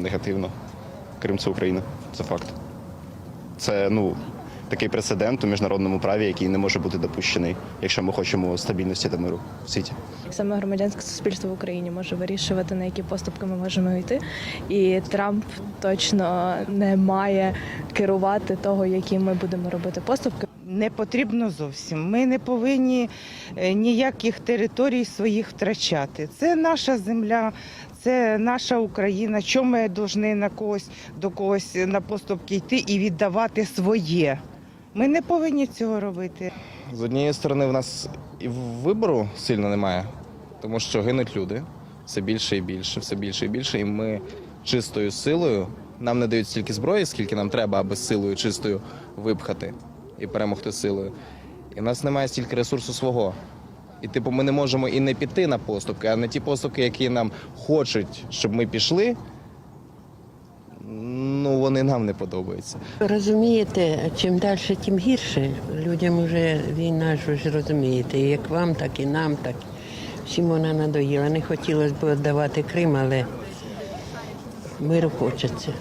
негативно. Крим це Україна, це факт. Це ну, такий прецедент у міжнародному праві, який не може бути допущений, якщо ми хочемо стабільності та миру в світі. Саме громадянське суспільство в Україні може вирішувати, на які поступки ми можемо йти. І Трамп точно не має керувати того, які ми будемо робити поступки. Не потрібно зовсім. Ми не повинні е, ніяких територій своїх втрачати. Це наша земля, це наша Україна. Чому ми повинні на когось до когось на поступки йти і віддавати своє? Ми не повинні цього робити. З однієї сторони, в нас і вибору сильно немає, тому що гинуть люди все більше і більше, все більше і більше. І ми чистою силою нам не дають стільки зброї, скільки нам треба, аби силою чистою випхати і перемогти силою. І в нас немає стільки ресурсу свого. І типу, ми не можемо і не піти на поступки, а на ті поступки, які нам хочуть, щоб ми пішли. Ну, вони нам не подобаються. Розумієте, чим далі, тим гірше. Людям вже війна ж ви ж розумієте, як вам, так і нам, так всім вона надоїла. Не хотілося б віддавати Крим, але миру хочеться.